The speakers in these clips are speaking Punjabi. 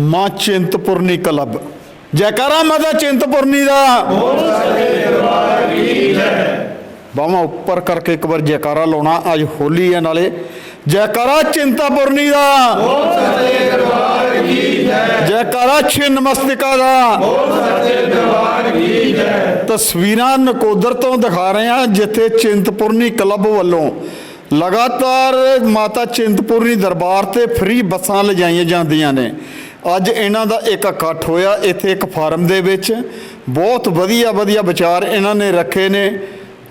ਮਾਂ ਚਿੰਤਪੁਰਨੀ ਕਲੱਬ। ਜੈਕਾਰਾ ਮਾਤਾ ਚਿੰਤਪੁਰਨੀ ਦਾ। ਬਾਹਾਂ ਉੱਪਰ ਕਰਕੇ ਇੱਕ ਵਾਰ ਜੈਕਾਰਾ ਲਾਉਣਾ, ਅੱਜ ਹੋਲੀ ਹੈ ਨਾਲੇ। ਜੈਕਾਰਾ ਚਿੰਤਾਪੁਰਨੀ ਦਾ। ਜੈਕਾਰਾ ਛਿੰਨ ਮਸਤਿਕਾ ਦਾ। ਤਸਵੀਰਾਂ ਨਕੋਦਰ ਤੋਂ ਦਿਖਾ ਰਹੇ ਹਾਂ, ਜਿੱਥੇ ਚਿੰਤਪੁਰਨੀ ਕਲੱਬ ਵੱਲੋਂ ਲਗਾਤਾਰ ਮਾਤਾ ਚਿੰਤਪੁਰਨੀ ਦਰਬਾਰ ਤੇ ਫ੍ਰੀ ਬੱਸਾਂ ਲਿਜਾਈਆਂ ਜਾਂਦੀਆਂ ਨੇ। ਅੱਜ ਇਹਨਾਂ ਦਾ ਇੱਕ ਇਕੱਠ ਹੋਇਆ, ਇੱਥੇ ਇੱਕ ਫਾਰਮ ਦੇ ਵਿੱਚ। ਬਹੁਤ ਵਧੀਆ ਵਧੀਆ ਵਿਚਾਰ ਇਹਨਾਂ ਨੇ ਰੱਖੇ ਨੇ।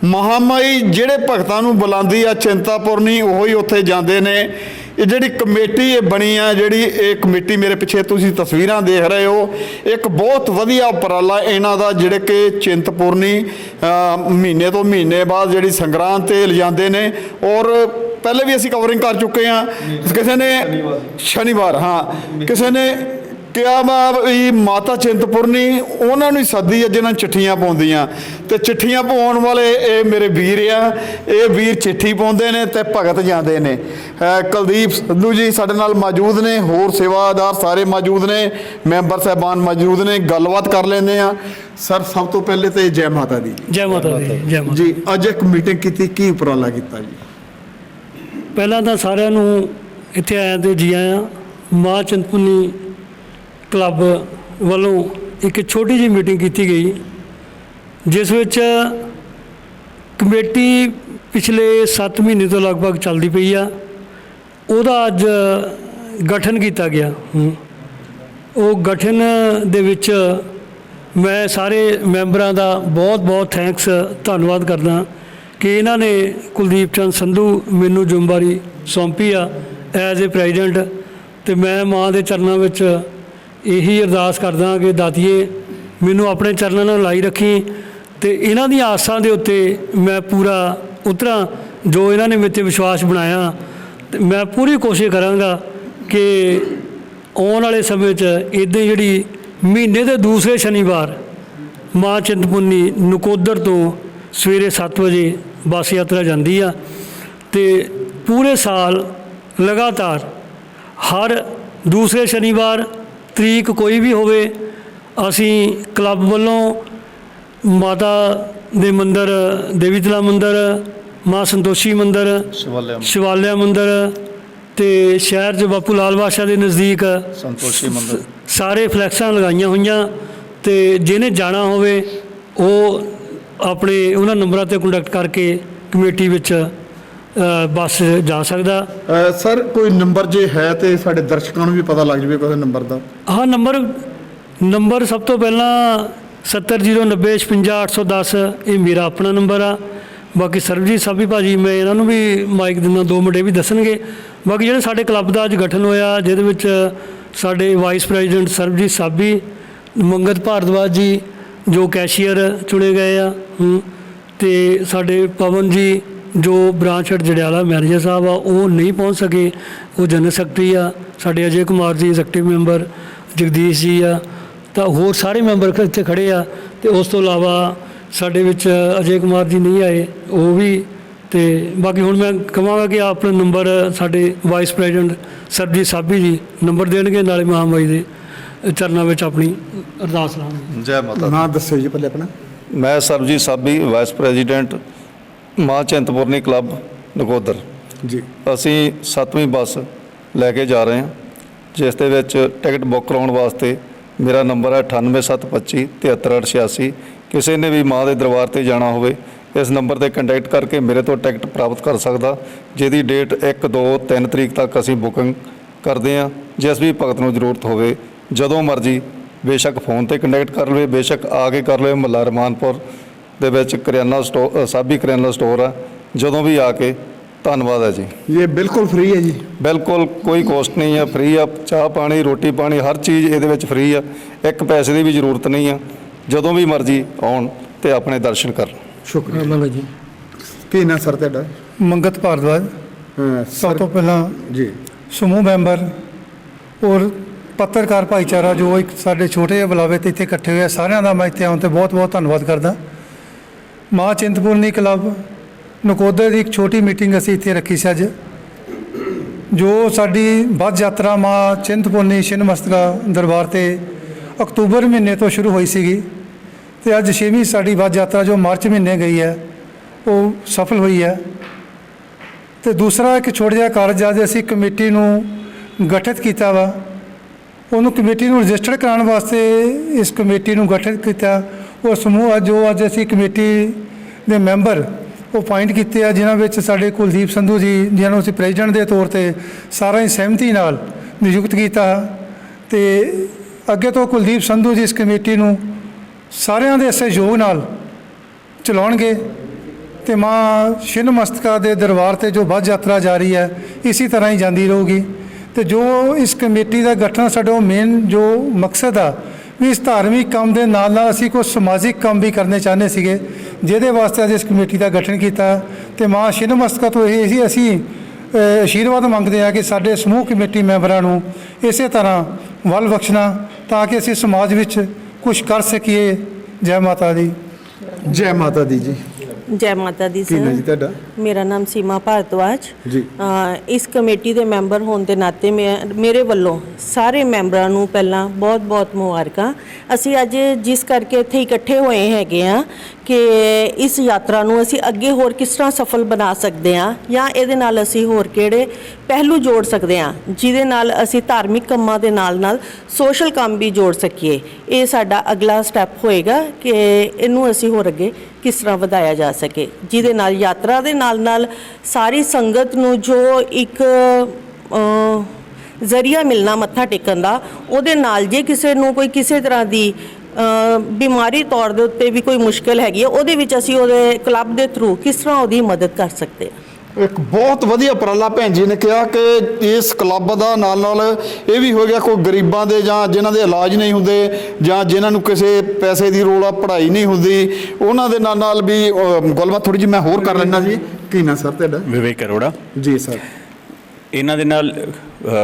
ਮਹਾਮਾਈ ਜਿਹੜੇ ਭਗਤਾਂ ਨੂੰ ਬੁਲਾਉਂਦੀ ਆ ਚਿੰਤਾਪੁਰਨੀ ਉਹ ਹੀ ਉੱਥੇ ਜਾਂਦੇ ਨੇ। ਇਹ ਜਿਹੜੀ ਕਮੇਟੀ ਇਹ ਬਣੀ ਆ, ਜਿਹੜੀ ਇਹ ਕਮੇਟੀ ਮੇਰੇ ਪਿੱਛੇ ਤੁਸੀਂ ਤਸਵੀਰਾਂ ਦੇਖ ਰਹੇ ਹੋ, ਇੱਕ ਬਹੁਤ ਵਧੀਆ ਉਪਰਾਲਾ ਇਹਨਾਂ ਦਾ, ਜਿਹੜੇ ਕਿ ਚਿੰਤਪੁਰਨੀ ਮਹੀਨੇ ਤੋਂ ਮਹੀਨੇ ਬਾਅਦ ਜਿਹੜੀ ਸੰਗਰਾਂਦ ਤੇ ਲਿਜਾਂਦੇ ਨੇ। ਔਰ ਪਹਿਲੇ ਵੀ ਅਸੀਂ ਕਵਰਿੰਗ ਕਰ ਚੁੱਕੇ ਹਾਂ। ਕਿਸੇ ਨੇ ਸ਼ਨੀਵਾਰ ਹਾਂ। ਕਿਸੇ ਨੇ ਕਿਹਾ ਵਾ ਵੀ ਮਾਤਾ ਚਿੰਤਪੁਰਨੀ ਉਹਨਾਂ ਨੂੰ ਹੀ ਸੱਦੀ ਹੈ ਜਿਨ੍ਹਾਂ ਚਿੱਠੀਆਂ ਪਾਉਂਦੀਆਂ। ਤੇ ਚਿੱਠੀਆਂ ਪਾਉਣ ਵਾਲੇ ਇਹ ਮੇਰੇ ਵੀਰ ਆ। ਇਹ ਵੀਰ ਚਿੱਠੀ ਪਾਉਂਦੇ ਨੇ ਤੇ ਭਗਤ ਜਾਂਦੇ ਨੇ। ਕੁਲਦੀਪ ਸੰਧੂ ਜੀ ਸਾਡੇ ਨਾਲ ਮੌਜੂਦ ਨੇ ਹੋਰ ਸੇਵਾਦਾਰ ਸਾਰੇ ਮੌਜੂਦ ਨੇ ਮੈਂਬਰ ਸਾਹਿਬਾਨ ਮੌਜੂਦ ਨੇ ਗੱਲਬਾਤ ਕਰ ਲੈਂਦੇ ਆ ਸਰ ਸਭ ਤੋਂ ਪਹਿਲੇ ਤੇ ਜੈ ਮਾਤਾ ਦੀ। ਜੈ ਮਾਤਾ ਦੀ ਜੈ ਮਾਤਾ ਜੀ ਅੱਜ ਇੱਕ ਮੀਟਿੰਗ ਕੀਤੀ ਕੀ ਉਪਰਾਲਾ ਕੀਤਾ ਜੀ? ਪਹਿਲਾਂ ਤਾਂ ਸਾਰਿਆਂ ਨੂੰ ਇੱਥੇ ਆਇਆਂ ਤੇ ਜੀ ਆਇਆਂ, ਮਾਂ ਚਿੰਤਪੁਰਨੀ ਕਲੱਬ ਵੱਲੋਂ ਇੱਕ ਛੋਟੀ ਜਿਹੀ ਮੀਟਿੰਗ ਕੀਤੀ ਗਈ, ਜਿਸ ਵਿੱਚ ਕਮੇਟੀ ਪਿਛਲੇ 7 ਮਹੀਨੇ ਤੋਂ ਲਗਭਗ ਚੱਲਦੀ ਪਈ ਆ, ਉਹਦਾ ਅੱਜ ਗਠਨ ਕੀਤਾ ਗਿਆ ਹਮ। ਉਹ ਗਠਨ ਦੇ ਵਿੱਚ ਮੈਂ ਸਾਰੇ ਮੈਂਬਰਾਂ ਦਾ ਬਹੁਤ ਬਹੁਤ ਥੈਂਕਸ, ਧੰਨਵਾਦ ਕਰਦਾ ਕਿ ਇਹਨਾਂ ਨੇ ਕੁਲਦੀਪ ਚੰਦ ਸੰਧੂ ਮੈਨੂੰ ਜ਼ਿੰਮੇਵਾਰੀ ਸੌਂਪੀ ਆ ਐਜ਼ ਅ ਪ੍ਰੈਜ਼ੀਡੈਂਟ ਤੇ ਮੈਂ ਮਾਂ ਦੇ ਚਰਨਾਂ ਵਿੱਚ ਇਹੀ ਅਰਦਾਸ ਕਰਦਾ ਕਿ ਦਾਤੀਏ, ਮੈਨੂੰ ਆਪਣੇ ਚਰਨਾਂ ਨਾਲ ਲਾਈ ਰੱਖੀ ਤੇ ਇਹਨਾਂ ਦੀਆਂ ਆਸਾਂ ਦੇ ਉੱਤੇ ਮੈਂ ਪੂਰਾ ਉਤਰਾਂ ਜੋ ਇਹਨਾਂ ਨੇ ਮੇਰੇ ਤੇ ਵਿਸ਼ਵਾਸ ਬਣਾਇਆ। ਤੇ ਮੈਂ ਪੂਰੀ ਕੋਸ਼ਿਸ਼ ਕਰਾਂਗਾ ਕਿ ਆਉਣ ਵਾਲੇ ਸਮੇਂ 'ਚ ਇਦਾਂ ਜਿਹੜੀ ਮਹੀਨੇ ਦੇ ਦੂਸਰੇ ਸ਼ਨੀਵਾਰ ਮਾਂ ਚਿੰਤਪੁਰਨੀ ਨਕੋਦਰ ਤੋਂ ਸਵੇਰੇ 7 ਵਜੇ ਬੱਸ ਯਾਤਰਾ ਜਾਂਦੀ ਆ ਤੇ ਪੂਰੇ ਸਾਲ ਲਗਾਤਾਰ ਹਰ ਦੂਸਰੇ ਸ਼ਨੀਵਾਰ ਤਰੀਕ ਕੋਈ ਵੀ ਹੋਵੇ ਅਸੀਂ ਕਲੱਬ ਵੱਲੋਂ ਮਾਤਾ ਦੇ ਮੰਦਿਰ ਦੇਵੀ ਤਲਾ ਮੰਦਿਰ ਮਾਂ ਸੰਤੋਸ਼ੀ ਮੰਦਿਰ ਸ਼ਿਵਾਲਿਆ ਮੰਦਿਰ। ਤੇ ਸ਼ਹਿਰ 'ਚ ਬਾਪੂ ਲਾਲ ਬਾਦਸ਼ਾਹ ਦੇ ਨਜ਼ਦੀਕ ਸੰਤੋਸ਼ੀ ਮੰਦਿਰ। ਸਾਰੇ ਫਲੈਕਸਾਂ ਲਗਾਈਆਂ ਹੋਈਆਂ ਤੇ ਜਿਹਨੇ ਜਾਣਾ ਹੋਵੇ ਉਹ ਆਪਣੇ ਉਹਨਾਂ ਨੰਬਰਾਂ ਤੇ ਕੰਟੈਕਟ ਕਰਕੇ ਕਮੇਟੀ ਵਿੱਚ ਬੱਸ ਜਾ ਸਕਦਾ। ਸਰ ਕੋਈ ਨੰਬਰ ਜੇ ਹੈ ਤੇ ਸਾਡੇ ਦਰਸ਼ਕਾਂ ਨੂੰ ਵੀ ਪਤਾ ਲੱਗ ਜਵੇ ਕੋਈ ਨੰਬਰ ਦਾ। ਹਾਂ ਨੰਬਰ ਨੰਬਰ ਸਭ ਤੋਂ ਪਹਿਲਾਂ 7090565810 ਇਹ ਮੇਰਾ ਆਪਣਾ ਨੰਬਰ ਆ। ਬਾਕੀ ਸਰਬਜੀਤ ਸਾਬੀ ਭਾਜੀ ਮੈਂ ਇਹਨਾਂ ਨੂੰ ਵੀ ਮਾਈਕ ਦਿੰਦਾ ਦੋ ਮੁੰਡੇ ਵੀ ਦੱਸਣਗੇ। ਬਾਕੀ ਜਿਹੜੇ ਸਾਡੇ ਕਲੱਬ ਦਾ ਅੱਜ ਗਠਨ ਹੋਇਆ ਜਿਹਦੇ ਵਿੱਚ ਸਾਡੇ ਵਾਈਸ ਪ੍ਰੈਜ਼ੀਡੈਂਟ ਸਰਬਜੀਤ ਸਾਬੀ ਮੰਗਤ ਭਾਰਦਵਾਜ ਜੀ ਜੋ ਕੈਸ਼ੀਅਰ ਚੁਣੇ ਗਏ ਆ ਹੂੰ, ਤੇ ਸਾਡੇ ਪਵਨ ਜੀ ਜੋ branch head Jandiala manager sahib ਆ ਉਹ ਨਹੀਂ ਪਹੁੰਚ ਸਕੇ ਉਹ ਜਨਰਲ ਸੈਕਟਰੀ ਆ ਸਾਡੇ ਅਜੇ ਕੁਮਾਰ ਜੀ ਐਗਜ਼ੈਕਟਿਵ ਮੈਂਬਰ ਜਗਦੀਸ਼ ਜੀ ਆ ਤਾਂ ਹੋਰ ਸਾਰੇ ਮੈਂਬਰ ਇੱਥੇ ਖੜੇ ਆ ਤੇ ਉਸ ਤੋਂ ਇਲਾਵਾ ਸਾਡੇ ਵਿੱਚ ਅਜੇ ਕੁਮਾਰ ਜੀ ਨਹੀਂ ਆਏ ਉਹ ਵੀ ਤੇ ਬਾਕੀ ਹੁਣ ਮੈਂ ਕਹਾਂਗਾ ਕਿ ਆਪਣਾ ਨੰਬਰ ਸਾਡੇ ਵਾਈਸ ਪ੍ਰੈਜ਼ੀਡੈਂਟ ਸਰਬਜੀਤ ਸਾਬੀ ਜੀ ਨੰਬਰ ਦੇਣਗੇ ਨਾਲੇ ਮਹਾਮਾਈ ਦੇ। ਚਰਨਾਂ ਵਿੱਚ ਆਪਣੀ ਅਰਦਾਸ ਲਾਉਣਗੇ ਜੈ ਮਾਤਾ। ਨਾਂ ਦੱਸਿਓ ਜੀ ਪਹਿਲੇ ਆਪਣਾ। ਮੈਂ ਸਰਬਜੀਤ ਸਾਬੀ ਵਾਈਸ ਪ੍ਰੈਜ਼ੀਡੈਂਟ ਮਾਂ ਚਿੰਤਪੁਰਨੀ ਕਲੱਬ ਨਕੋਦਰ। ਜੀ। ਅਸੀਂ 7ਵੀਂ ਬੱਸ ਲੈ ਕੇ ਜਾ ਰਹੇ ਹਾਂ ਜਿਸ ਦੇ ਵਿੱਚ ਟਿਕਟ ਬੁੱਕ ਕਰਾਉਣ ਵਾਸਤੇ ਮੇਰਾ ਨੰਬਰ ਹੈ 98725 73886 ਕਿਸੇ ਨੇ ਵੀ ਮਾਂ ਦੇ ਦਰਬਾਰ ਤੇ ਜਾਣਾ ਹੋਵੇ ਇਸ ਨੰਬਰ ਤੇ ਕੰਟੈਕਟ ਕਰਕੇ ਮੇਰੇ ਤੋਂ ਟਿਕਟ ਪ੍ਰਾਪਤ ਕਰ ਸਕਦਾ ਜਿਹਦੀ ਡੇਟ 1 2 3 ਤਰੀਕ ਤੱਕ ਅਸੀਂ ਬੁਕਿੰਗ ਕਰਦੇ ਹਾਂ ਜਿਸ ਵੀ ਭਗਤ ਨੂੰ ਜ਼ਰੂਰਤ ਹੋਵੇ ਜਦੋਂ ਮਰਜ਼ੀ ਬੇਸ਼ੱਕ ਫੋਨ ਤੇ ਕੰਟੈਕਟ ਕਰ ਲਵੇ ਬੇਸ਼ੱਕ ਆ ਕੇ ਕਰ ਲਵੇ ਮੱਲਾ ਰਮਾਨਪੁਰ ਦੇ ਵਿੱਚ ਕਰਿਆਨਾ ਸਟੋਰ ਸਾਬੀ ਕਰਿਆਨਾ ਸਟੋਰ ਆ। ਜਦੋਂ ਵੀ ਆ ਕੇ ਧੰਨਵਾਦ ਹੈ ਜੀ। ਇਹ ਬਿਲਕੁਲ ਫ੍ਰੀ ਹੈ ਜੀ। ਬਿਲਕੁਲ ਕੋਈ ਕੋਸਟ ਨਹੀਂ ਆ ਫ੍ਰੀ ਆ। ਚਾਹ ਪਾਣੀ ਰੋਟੀ ਪਾਣੀ ਹਰ ਚੀਜ਼ ਇਹਦੇ ਵਿੱਚ ਫ੍ਰੀ ਆ। ਇੱਕ ਪੈਸੇ ਦੀ ਵੀ ਜ਼ਰੂਰਤ ਨਹੀਂ ਆ। ਜਦੋਂ ਵੀ ਮਰਜ਼ੀ ਆਉਣ ਤੇ ਆਪਣੇ ਦਰਸ਼ਨ ਕਰਨ। ਸ਼ੁਕਰੀਆ। ਬਾਬਾ ਜੀ। ਕੀ ਨਾਂ ਸਰ ਤੁਹਾਡਾ? ਮੰਗਤ ਭਾਰਦਵਾਜ। ਸਭ ਤੋਂ ਪਹਿਲਾਂ ਜੀ। ਸਮੂਹ ਮੈਂਬਰ ਔਰ ਪੱਤਰਕਾਰ ਭਾਈਚਾਰਾ ਜੋ ਇੱਕ ਸਾਡੇ ਛੋਟੇ ਜਿਹੇ ਬੁਲਾਵੇ ਤੇ ਇੱਥੇ ਇਕੱਠੇ ਹੋਏ ਆ, ਸਾਰਿਆਂ ਦਾ ਮੈਂ ਇੱਥੇ ਆਉਣ ਤੇ ਬਹੁਤ ਬਹੁਤ ਧੰਨਵਾਦ ਕਰਦਾ। ਮਾਂ ਚਿੰਤਪੁਰਨੀ ਕਲੱਬ ਨਕੋਦਰ ਦੀ ਇੱਕ ਛੋਟੀ ਮੀਟਿੰਗ ਅਸੀਂ ਇੱਥੇ ਰੱਖੀ ਸੀ ਅੱਜ ਜੋ ਸਾਡੀ ਬੱਸ ਯਾਤਰਾ ਮਾਂ ਚਿੰਤਪੁਰਨੀ ਛਿੰਨਮਸਤਕਾ ਦਰਬਾਰ ਤੇ ਅਕਤੂਬਰ ਮਹੀਨੇ ਤੋਂ ਸ਼ੁਰੂ ਹੋਈ ਸੀਗੀ ਤੇ ਅੱਜ ਛੇਵੀਂ ਸਾਡੀ ਬੱਸ ਯਾਤਰਾ ਜੋ ਮਾਰਚ ਮਹੀਨੇ ਗਈ ਹੈ ਉਹ ਸਫਲ ਹੋਈ ਹੈ। ਤੇ ਦੂਸਰਾ ਇੱਕ ਛੋਟਾ ਜਿਹਾ ਕਾਰਜ ਅੱਜ ਅਸੀਂ ਕਮੇਟੀ ਨੂੰ ਗਠਿਤ ਕੀਤਾ ਵਾ ਉਹਨੂੰ ਕਮੇਟੀ ਨੂੰ ਰਜਿਸਟਰ ਕਰਾਉਣ ਵਾਸਤੇ ਇਸ ਕਮੇਟੀ ਨੂੰ ਗਠਿਤ ਕੀਤਾ। ਉਹ ਸਮੂਹ ਆ ਜੋ ਅੱਜ ਅਸੀਂ ਕਮੇਟੀ ਦੇ ਮੈਂਬਰ ਉਹ ਅਪਾਇੰਟ ਕੀਤੇ ਆ, ਜਿਨ੍ਹਾਂ ਵਿੱਚ ਸਾਡੇ ਕੁਲਦੀਪ ਸੰਧੂ ਜੀ, ਜਿਨ੍ਹਾਂ ਨੂੰ ਅਸੀਂ ਪ੍ਰੈਜ਼ੀਡੈਂਟ ਦੇ ਤੌਰ ਤੇ ਸਾਰਿਆਂ ਦੀ ਸਹਿਮਤੀ ਨਾਲ ਨਿਯੁਕਤ ਕੀਤਾ। ਤੇ ਅੱਗੇ ਤੋਂ ਕੁਲਦੀਪ ਸੰਧੂ ਜੀ ਇਸ ਕਮੇਟੀ ਨੂੰ ਸਾਰਿਆਂ ਦੇ ਸਹਿਯੋਗ ਨਾਲ ਚਲਾਉਣਗੇ। ਤੇ ਮਾਂ ਛਿੰਨ ਮਸਤਕਾ ਦੇ ਦਰਬਾਰ ਤੇ ਜੋ ਬੱਸ ਯਾਤਰਾ ਜਾਰੀ ਹੈ, ਇਸੇ ਤਰ੍ਹਾਂ ਹੀ ਜਾਂਦੀ ਰਹੂਗੀ। ਤੇ ਜੋ ਇਸ ਕਮੇਟੀ ਦਾ ਗਠਨ ਸਾਡਾ ਮੇਨ ਜੋ ਮਕਸਦ ਆ ਵੀ ਇਸ ਧਾਰਮਿਕ ਕੰਮ ਦੇ ਨਾਲ ਨਾਲ ਅਸੀਂ ਕੁਝ ਸਮਾਜਿਕ ਕੰਮ ਵੀ ਕਰਨੇ ਚਾਹੁੰਦੇ ਸੀਗੇ ਜਿਹਦੇ ਵਾਸਤੇ ਅੱਜ ਇਸ ਕਮੇਟੀ ਦਾ ਗਠਨ ਕੀਤਾ। ਤੇ ਮਾਂ ਛਿੰਨ ਤੋਂ ਇਹ ਸੀ ਅਸੀਂ ਅ, ਆਸ਼ੀਰਵਾਦ ਮੰਗਦੇ ਆ ਕਿ ਸਾਡੇ ਸਮੂਹ ਕਮੇਟੀ ਮੈਂਬਰਾਂ ਨੂੰ ਇਸੇ ਤਰ੍ਹਾਂ ਵੱਲ ਬਖਸ਼ਣਾ ਤਾਂ ਕਿ ਅਸੀਂ ਸਮਾਜ ਵਿੱਚ ਕੁਝ ਕਰ ਸਕੀਏ। ਜੈ ਮਾਤਾ ਦੀ। ਜੈ ਮਾਤਾ ਦੀ ਜੀ। ਜੈ ਮਾਤਾ ਦੀ ਕੀ ਨਾਂ ਜੀ ਸਰ ਤੁਹਾਡਾ? ਮੇਰਾ ਨਾਮ ਸੀਮਾ ਭਾਰਤਵਾਜ ਜੀ। ਅ, ਇਸ ਕਮੇਟੀ ਦੇ ਮੈਂਬਰ ਹੋਣ ਦੇ ਨਾਤੇ ਮੈਂ ਮੇਰੇ ਵੱਲੋਂ ਸਾਰੇ ਮੈਂਬਰਾਂ ਨੂੰ ਪਹਿਲਾਂ ਬਹੁਤ-ਬਹੁਤ ਮੁਬਾਰਕਾਂ। ਅਸੀਂ ਅੱਜ ਜਿਸ ਕਰਕੇ ਇੱਥੇ ਇਕੱਠੇ ਹੋਏ ਹੈਗੇ ਆ ਕਿ ਇਸ ਯਾਤਰਾ ਨੂੰ ਅਸੀਂ ਅੱਗੇ ਹੋਰ ਕਿਸ ਤਰ੍ਹਾਂ ਸਫਲ ਬਣਾ ਸਕਦੇ ਆ ਜਾਂ ਇਹਦੇ ਨਾਲ ਅਸੀਂ ਹੋਰ ਕਿਹੜੇ ਪਹਿਲੂ ਜੋੜ ਸਕਦੇ ਆ ਜਿਹਦੇ ਨਾਲ ਅਸੀਂ ਧਾਰਮਿਕ ਕੰਮਾਂ ਦੇ ਨਾਲ-ਨਾਲ ਸੋਸ਼ਲ ਕੰਮ ਵੀ ਜੋੜ ਸਕੀਏ। ਇਹ ਸਾਡਾ ਅਗਲਾ ਸਟੈਪ ਹੋਏਗਾ ਕਿ ਇਹਨੂੰ ਅਸੀਂ ਹੋਰ ਅੱਗੇ ਕਿਸ ਤਰ੍ਹਾਂ ਵਧਾਇਆ ਜਾ ਸਕੇ, ਜਿਹਦੇ ਨਾਲ ਯਾਤਰਾ ਦੇ ਨਾਲ ਨਾਲ ਸਾਰੀ ਸੰਗਤ ਨੂੰ ਜੋ ਇੱਕ ਜ਼ਰੀਆ ਮਿਲਣਾ ਮੱਥਾ ਟੇਕਣ ਦਾ, ਉਹਦੇ ਨਾਲ ਜੇ ਕਿਸੇ ਨੂੰ ਕੋਈ ਕਿਸੇ ਤਰ੍ਹਾਂ ਦੀ ਬਿਮਾਰੀ ਤੌਰ ਦੇ ਉੱਤੇ ਵੀ ਕੋਈ ਮੁਸ਼ਕਲ ਹੈਗੀ ਹੈ, ਉਹਦੇ ਵਿੱਚ ਅਸੀਂ ਉਹਦੇ ਕਲੱਬ ਦੇ ਥਰੂ ਕਿਸ ਤਰ੍ਹਾਂ ਉਹਦੀ ਮਦਦ ਕਰ ਸਕਦੇ ਹਾਂ। ਇੱਕ ਬਹੁਤ ਵਧੀਆ ਉਪਰਾਲਾ ਭੈਣ ਜੀ ਨੇ ਕਿਹਾ ਕਿ ਇਸ ਕਲੱਬ ਦਾ ਨਾਲ ਨਾਲ ਇਹ ਵੀ ਹੋ ਗਿਆ ਕੋਈ ਗਰੀਬਾਂ ਦੇ ਜਾਂ ਜਿਨ੍ਹਾਂ ਦੇ ਇਲਾਜ ਨਹੀਂ ਹੁੰਦੇ ਜਾਂ ਜਿਨ੍ਹਾਂ ਨੂੰ ਕਿਸੇ ਪੈਸੇ ਦੀ ਆ ਪੜ੍ਹਾਈ ਨਹੀਂ ਹੁੰਦੀ ਉਹਨਾਂ ਦੇ ਨਾਲ ਨਾਲ ਵੀ ਅਹ, ਗੱਲਬਾਤ ਥੋੜੀ ਜਿਹੀ ਮੈਂ ਹੋਰ ਕਰ ਲੈਣਾ ਜੀ। ਕੀ ਨਾ ਸਰ ਤੁਹਾਡਾ? ਵਿਵੇਕ ਅਰੋੜਾ। ਜੀ ਸਰ। ਇਹਨਾਂ ਦੇ ਨਾਲ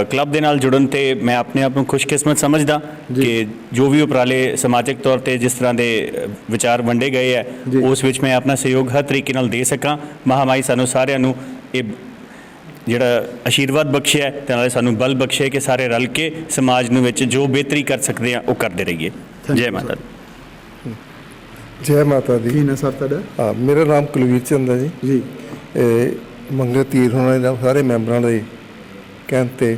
ਕਲੱਬ ਦੇ ਨਾਲ ਜੁੜਨ ਤੇ ਮੈਂ ਆਪਣੇ ਆਪ ਨੂੰ ਖੁਸ਼ਕਿਸਮਤ ਸਮਝਦਾ ਕਿ ਜੋ ਵੀ ਉਪਰਾਲੇ ਸਮਾਜਿਕ ਤੌਰ ਤੇ ਜਿਸ ਤਰ੍ਹਾਂ ਦੇ ਵਿਚਾਰ ਵੰਡੇ ਗਏ ਹੈ। ਉਸ ਵਿੱਚ ਮੈਂ ਆਪਣਾ ਸਹਿਯੋਗ ਹਰ ਤਰੀਕੇ ਨਾਲ ਦੇ ਸਕਾਂ। ਮਹਾਮਾਈ ਸਾਨੂੰ ਸਾਰਿਆਂ ਨੂੰ ਇਹ ਜਿਹੜਾ ਆਸ਼ੀਰਵਾਦ ਬਖਸ਼ਿਆ ਤੇ ਨਾਲੇ ਸਾਨੂੰ ਬਲ ਬਖਸ਼ਿਆ ਕਿ ਸਾਰੇ ਰਲ ਕੇ ਸਮਾਜ ਨੂੰ ਵਿੱਚ ਜੋ ਬਿਹਤਰੀ ਕਰ ਸਕਦੇ ਆ ਉਹ ਕਰਦੇ ਰਹੀਏ। ਜੈ ਮਾਤਾ. ਦੀ। ਜੈ ਮਾਤਾ ਕੀ ਦੀ ਨਾ ਸਰ ਤੁਹਾਡਾ? ਹਾਂ ਮੇਰਾ ਨਾਮ ਕੁਲਵੀਰ ਚੰਦ ਹੈ ਜੀ। ਜੀ। ਇਹ ਮੰਗਲ ਤੀਰ ਹੋਣਾ ਦਾ ਸਾਰੇ ਮੈਂਬਰਾਂ ਦੇ ਕਹਿਣ ਤੇ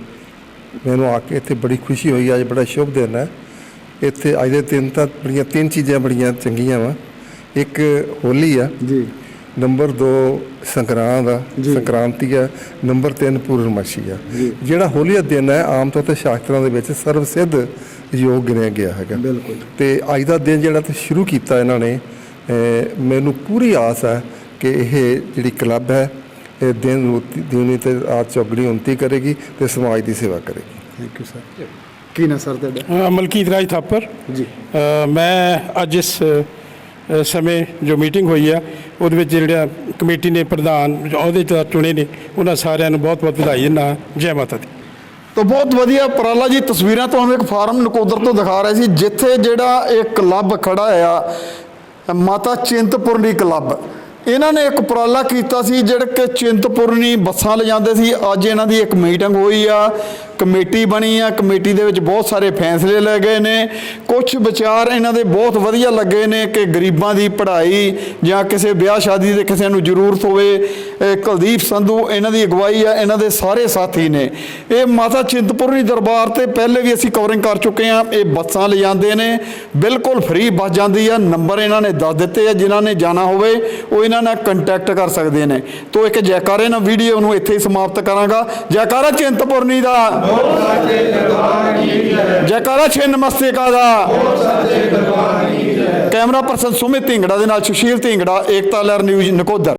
ਮੈਨੂੰ ਆ ਕੇ ਇੱਥੇ ਬੜੀ ਖੁਸ਼ੀ ਹੋਈ ਅੱਜ ਬੜਾ ਸ਼ੁਭ ਦਿਨ ਹੈ। ਇੱਥੇ ਅੱਜ ਦੇ ਦਿਨ ਤਾਂ ਬੜੀਆਂ ਤਿੰਨ ਚੀਜ਼ਾਂ ਬੜੀਆਂ ਚੰਗੀਆਂ ਵਾ। ਇੱਕ ਹੋਲੀ ਆ। ਜੀ। ਨੰਬਰ 2 ਸੰਕਰਾਂਤ ਆ। ਸੰਕ੍ਰਾਂਤੀ ਆ। ਨੰਬਰ 3 ਪੂਰਨਮਾਸ਼ੀ ਆ। ਜਿਹੜਾ ਹੋਲੀ ਦਾ ਦਿਨ ਹੈ ਆਮ ਤੌਰ ਤੇ ਸ਼ਾਸਤਰਾਂ ਦੇ ਵਿੱਚ ਸਰਵ ਸਿੱਧ ਯੋਗ ਗਿਣਿਆ ਗਿਆ ਹੈਗਾ। ਬਿਲਕੁਲ। ਤੇ ਅੱਜ ਦਾ ਦਿਨ ਜਿਹੜਾ ਤੇ ਸ਼ੁਰੂ ਕੀਤਾ ਇਹਨਾਂ ਨੇ ਮੈਨੂੰ ਪੂਰੀ ਆਸ ਹੈ ਕਿ ਇਹ ਜਿਹੜੀ ਕਲੱਬ ਹੈ ਇਹ ਦਿਨ ਦਿਨ ਤੇ ਰਾਤ ਚੌਗਣੀ ਉਨਤੀ ਕਰੇਗੀ ਤੇ ਸਮਾਜ ਦੀ ਸੇਵਾ ਕਰੇਗੀ। ਥੈਂਕ ਯੂ ਸਰ ਕੀ ਨਾ ਸਰ ਤੁਹਾਡਾ? ਮਲਕੀਤ ਰਾਜ ਥਾਪਰ। ਜੀ। ਮੈਂ ਅੱਜ ਇਸ ਸਮੇਂ ਜੋ ਮੀਟਿੰਗ ਹੋਈ ਆ ਉਹਦੇ ਵਿੱਚ ਜਿਹੜਾ ਕਮੇਟੀ ਨੇ ਪ੍ਰਧਾਨ ਅਹੁਦੇ ਤੇ ਚੁਣੇ ਨੇ ਉਹਨਾਂ ਸਾਰਿਆਂ ਨੂੰ ਬਹੁਤ ਬਹੁਤ ਵਧਾਈ ਦਿੰਦਾ ਜੈ ਮਾਤਾ ਦੀ। ਤਾਂ ਬਹੁਤ ਵਧੀਆ ਉਪਰਾਲਾ ਜੀ ਤਸਵੀਰਾਂ ਤੁਹਾਨੂੰ ਇੱਕ ਫਾਰਮ ਨਕੋਦਰ ਤੋਂ ਦਿਖਾ ਰਹੇ ਸੀ ਜਿੱਥੇ ਜਿਹੜਾ ਇਹ ਕਲੱਬ ਖੜਾ ਆ ਮਾਤਾ ਚਿੰਤਪੁਰਨੀ ਕਲੱਬ। ਇਹਨਾਂ ਨੇ ਇੱਕ ਉਪਰਾਲਾ ਕੀਤਾ ਸੀ, ਜਿਹੜੇ ਕਿ ਚਿੰਤਪੁਰਨੀ ਬੱਸਾਂ ਲਿਜਾਂਦੇ ਸੀ। ਅੱਜ ਇਹਨਾਂ ਦੀ ਇੱਕ ਮੀਟਿੰਗ ਹੋਈ ਆ। ਕਮੇਟੀ ਬਣੀ ਆ, ਕਮੇਟੀ ਦੇ ਵਿੱਚ ਬਹੁਤ ਸਾਰੇ ਫੈਸਲੇ ਲਏ ਗਏ ਨੇ। ਕੁਝ ਵਿਚਾਰ ਇਹਨਾਂ ਦੇ ਬਹੁਤ ਵਧੀਆ ਲੱਗੇ ਨੇ ਕਿ ਗਰੀਬਾਂ ਦੀ ਪੜ੍ਹਾਈ ਜਾਂ ਕਿਸੇ ਵਿਆਹ ਸ਼ਾਦੀ ਦੇ ਕਿਸੇ ਨੂੰ ਜ਼ਰੂਰਤ ਹੋਵੇ ਕੁਲਦੀਪ ਸੰਧੂ ਇਹਨਾਂ ਦੀ ਅਗਵਾਈ ਆ, ਇਹਨਾਂ ਦੇ ਸਾਰੇ ਸਾਥੀ ਨੇ। ਇਹ ਮਾਤਾ ਚਿੰਤਪੁਰਨੀ ਦਰਬਾਰ ਤੇ ਪਹਿਲੇ ਵੀ ਅਸੀਂ ਕਵਰਿੰਗ ਕਰ ਚੁੱਕੇ ਆ, ਇਹ ਬੱਸਾਂ ਲਿਜਾਂਦੇ ਨੇ, ਬਿਲਕੁਲ ਫ੍ਰੀ ਬੱਸ ਜਾਂਦੀ ਆ, ਨੰਬਰ ਇਹਨਾਂ ਨੇ ਦੱਸ ਦਿੱਤੇ ਆ, ਜਿਨ੍ਹਾਂ ਨੇ ਜਾਣਾ ਹੋਵੇ, ਉਹ ਇਹਨਾਂ ਨਾਲ ਕੰਟੈਕਟ ਕਰ ਸਕਦੇ ਨੇ। ਤੋਂ ਇੱਕ ਜੈਕਾਰੇ ਨਾਲ ਵੀਡੀਓ ਨੂੰ ਇੱਥੇ ਹੀ ਸਮਾਪਤ ਕਰਾਂਗਾ। ਜੈਕਾਰਾ ਚਿੰਤਪੁਰਨੀ ਦਾ ਜੈ ਜੈਕਾਰਾ ਛੇ ਨਮਸਤੇਕਾ ਦਾ। ਕੈਮਰਾ ਪਰਸਨ ਸੁਮਿਤ ਢਿੰਗੜਾ ਦੇ ਨਾਲ ਸੁਸ਼ੀਲ ਢਿੰਗੜਾ, ਏਕਤਾ ਲਹਿਰ ਨਿਊਜ਼ ਨਕੋਦਰ।